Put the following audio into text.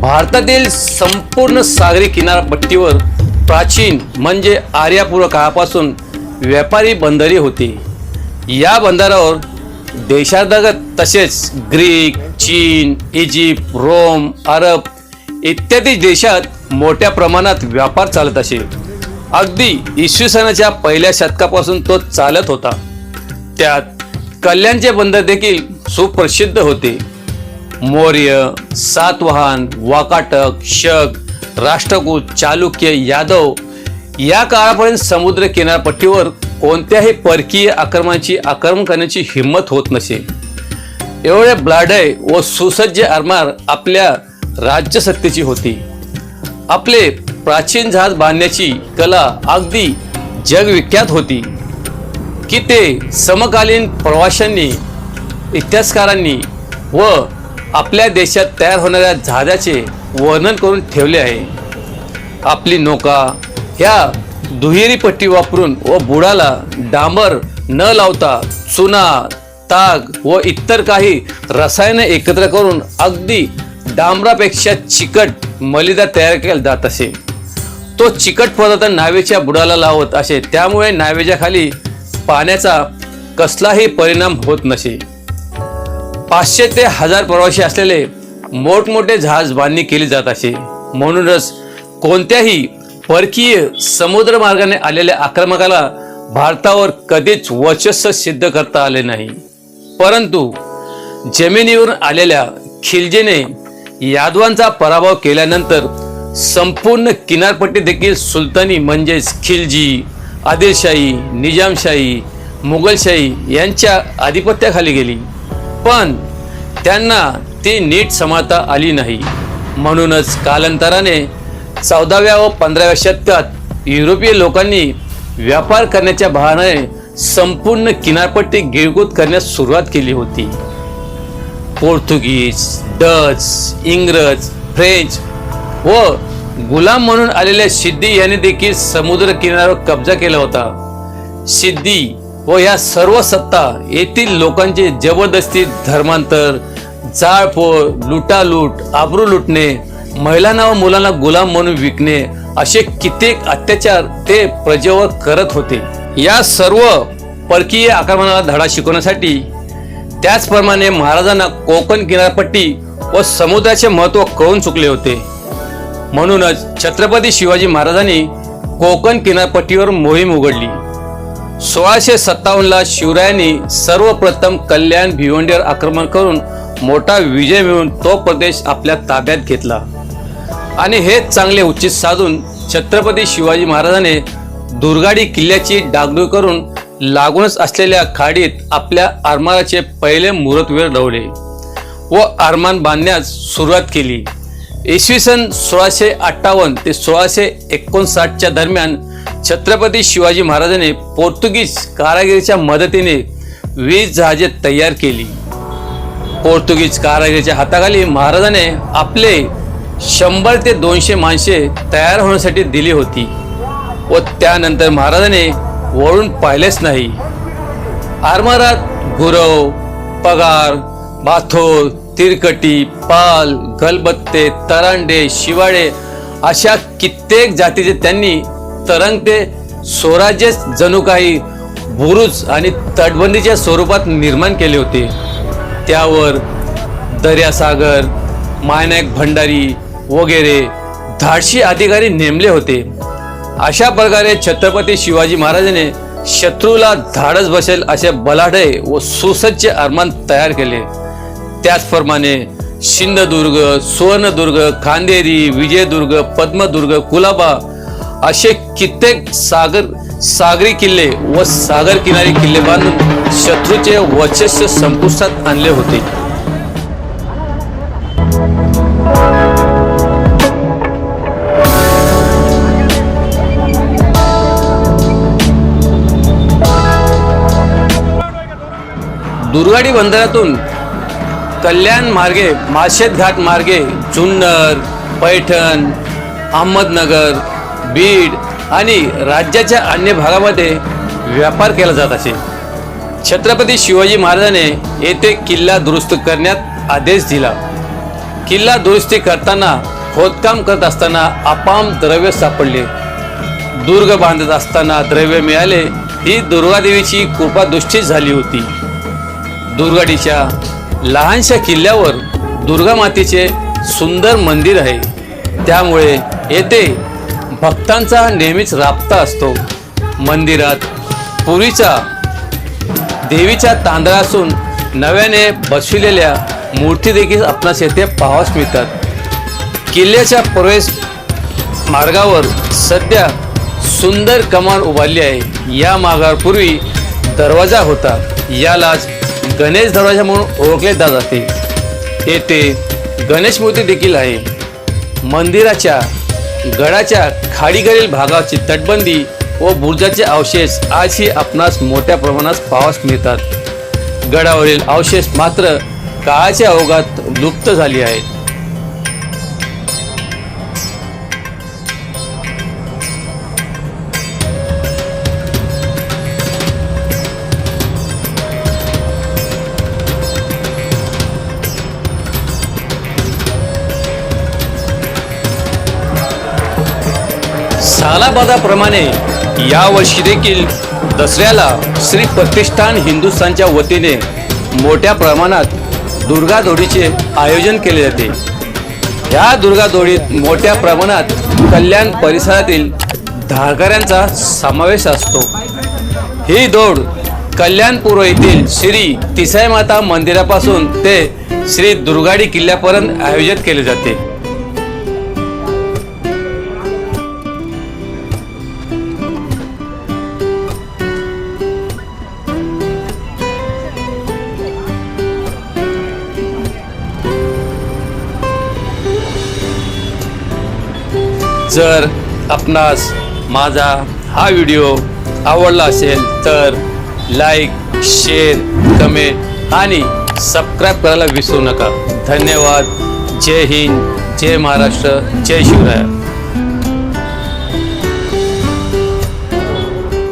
भारतातील संपूर्ण सागरी किनारपट्टीवर प्राचीन म्हणजे आर्यापूर्व काळापासून व्यापारी बंदरे होती. या बंदरावर देशांतर्गत तसेच ग्रीक चीन इजिप्त रोम अरब इत्यादी देशात मोठ्या प्रमाणात व्यापार चालत असे. अगदी इसवी सनाच्या पहिल्या शतकापासून तो चालत होता. त्यात कल्याणचे बंदर देखील सुप्रसिद्ध होते. मौर्य सातवाहन वाकाटक शक राष्ट्रकूट चालुक्य यादव या काळापर्यंत समुद्र किनारपट्टीवर कोणत्याही परकीय आक्रमणाची आक्रमण करण्याची हिंमत होत नसे. एवढे ब्लाडय व सुसज्ज आरमार आपल्या राज्यसत्तेची होती. आपले प्राचीन जहाज बांधण्याची कला अगदी जगविख्यात होती. की ते समकालीन प्रवाशांनी इतिहासकारांनी व आपल्या देशात तयार होणाऱ्या जहाजाचे वर्णन करून ठेवले आहे. आपली नौका ह्या दुहेरी पट्टी वापरून व बुडाला डांबर न लावता चुना ताग व इतर काही रसायने एकत्र करून अगदी डांबरापेक्षा चिकट मलिदा तयार केला जात असे. तो चिकट पदार्थ नावेच्या बुडाला लावत असे. त्यामुळे नावेच्या खाली पाण्याचा कसलाही परिणाम होत नसे. पाचशे ते हजार प्रवासी असलेले मोठमोठे जहाज बांधणी केली जात असे. म्हणूनच कोणत्याही परकीय समुद्र मार्गाने आलेल्या आक्रमकाला भारतावर कधीच वर्चस्व सिद्ध करता आले नाही. परंतु जमिनीवरून आलेल्या खिलजीने यादवांचा पराभव केल्यानंतर संपूर्ण किनारपट्टी देखील सुलतानी म्हणजेच खिलजी आदिलशाही निजामशाही मुघलशाही यांच्या आधिपत्याखाली गेली. पण त्यांना ती नीट समाता आली नाही. म्हणूनच कालांतराने चौदाव्या व पंधराव्या शतकात युरोपीय लोकांनी व्यापार करण्याच्या बहाण्याने संपूर्ण किनारपट्टी गिळगूत करण्यास सुरुवात केली होती. पोर्तुगीज डच इंग्रज फ्रेंच व गुलाम म्हणून आलेल्या सिद्धी यांनी देखील समुद्र किनाऱ्यावर कब्जा केला होता. सिद्धी व या सर्व सत्ता येथील लोकांचे जबरदस्ती धर्मांतर जाळपोळ लुटालूट आबरू लुटणे महिलांना व मुलांना गुलाम म्हणून विकणे असे कित्येक अत्याचार ते प्रजेवर करत होते. या सर्व परकीय आक्रमणाला धडा शिकवण्यासाठी त्याचप्रमाणे महाराजांना कोकण किनारपट्टी व समुद्राचे महत्त्व कळून चुकले होते. म्हणूनच छत्रपती शिवाजी महाराजांनी कोकण किनारपट्टीवर मोहीम उघडली. सोळाशे सत्तावन्नला शिवरायांनी सर्वप्रथम कल्याण भिवंडीवर आक्रमण करून मोठा विजय मिळवून तो प्रदेश आपल्या ताब्यात घेतला. आणि हेच चांगले उचित साधून छत्रपती शिवाजी महाराजाने दुर्गाडी किल्ल्याची डागडूळ करून लागूनच असलेल्या खाडीत आपल्या आरमाराचे पहिले मुहूर्तवीर डवले व आरमान बांधण्यास सुरुवात केली. इसवी सन सोळाशे अठ्ठावन्न ते सोळाशे एकोणसाठच्या दरम्यान छत्रपती शिवाजी महाराजांनी पोर्तुगीज कारागिरीच्या मदतीने वीस जहाजे तयार केली. पोर्तुगीज कारागिरीच्या हाताखाली महाराजाने आपले शंभर ते दोनशे माणसे तयार होण्यासाठी दिली होती व त्यानंतर महाराजाने वळून पाहिलेच नाही. आरमारात गुरव पगार बाथोर तिरकटी पाल गलबत्ते तरांडे शिवाळे अशा कित्येक जातीचे त्यांनी तरंगते स्वराज्य जणू काही बुरुज आणि तटबंदीच्या स्वरूपात निर्माण केले होते. त्यावर दर्यासागर मायनायक भंडारी वगैरे धाडशी अधिकारी नेमले होते. अशा प्रकारे छत्रपती शिवाजी महाराजाने शत्रूला धाडस बसेल असे बलाढे व सुसज्ज अरमान तयार केले. त्याचप्रमाणे सिंधुदुर्ग सुवर्णदुर्ग खांदेरी विजयदुर्ग पद्मदुर्ग कुलाबा असे कित्येक सागर सागरी किल्ले व सागर किनारी किल्ले बांधून शत्रूचे वर्चस्व संपुष्टात आणले होते. दुर्गाडी बंदरातून कल्याण मार्गे माळशेत घाट मार्गे जुन्नर पैठण अहमदनगर बीड आणि राज्याच्या अन्य भागामध्ये व्यापार केला जात असे. छत्रपती शिवाजी महाराजाने येथे किल्ला दुरुस्त करण्यात आदेश दिला. किल्ला दुरुस्ती करताना खोदकाम करत असताना अपाम द्रव्य सापडले. दुर्ग बांधत असताना द्रव्य मिळाले ही दुर्गादेवीची कृपादृष्टी झाली होती. दुर्गाडीच्या लहानशा किल्ल्यावर दुर्गा मातेचे सुंदर मंदिर आहे. त्यामुळे येथे भक्तांचा नेहमीच राबता असतो. मंदिरात पूर्वीचा देवीच्या तांदळा असून नव्याने बसविलेल्या मूर्ती देखील आपणास येथे पाहावयास मिळतात. किल्ल्याच्या प्रवेश मार्गावर सध्या सुंदर कमान उभारली आहे. या मार्गापूर्वी दरवाजा होता. यालाच गणेश दरवाजा म्हणून ओळखले जात जाते येथे गणेश मूर्ती देखील आहे. मंदिराच्या गडाच्या खाडीकडील भागाची तटबंदी व बुर्जाचे अवशेष आजही आपणास मोठ्या प्रमाणात पाहावयास मिळतात. गडावरील अवशेष मात्र काळाच्या ओघात लुप्त झाली आहेत. सालाबादाप्रमाणे यावर्षी देखील दसऱ्याला श्री प्रतिष्ठान हिंदुस्थानच्या वतीने मोठ्या प्रमाणात दुर्गादोडीचे आयोजन केले जाते. ह्या दुर्गादोडीत मोठ्या प्रमाणात कल्याण परिसरातील धारकऱ्यांचा समावेश असतो. ही दौड कल्याणपूर्व येथील श्री तिसाई माता मंदिरापासून ते श्री दुर्गाडी किल्ल्यापर्यंत आयोजित केले जाते. जर आपणास माझा हा व्हिडिओ आवडला असेल तर लाईक शेअर कमेंट आणि सबस्क्राईब करायला विसरू नका. धन्यवाद. जय हिंद. जय महाराष्ट्र. जय शिवराय.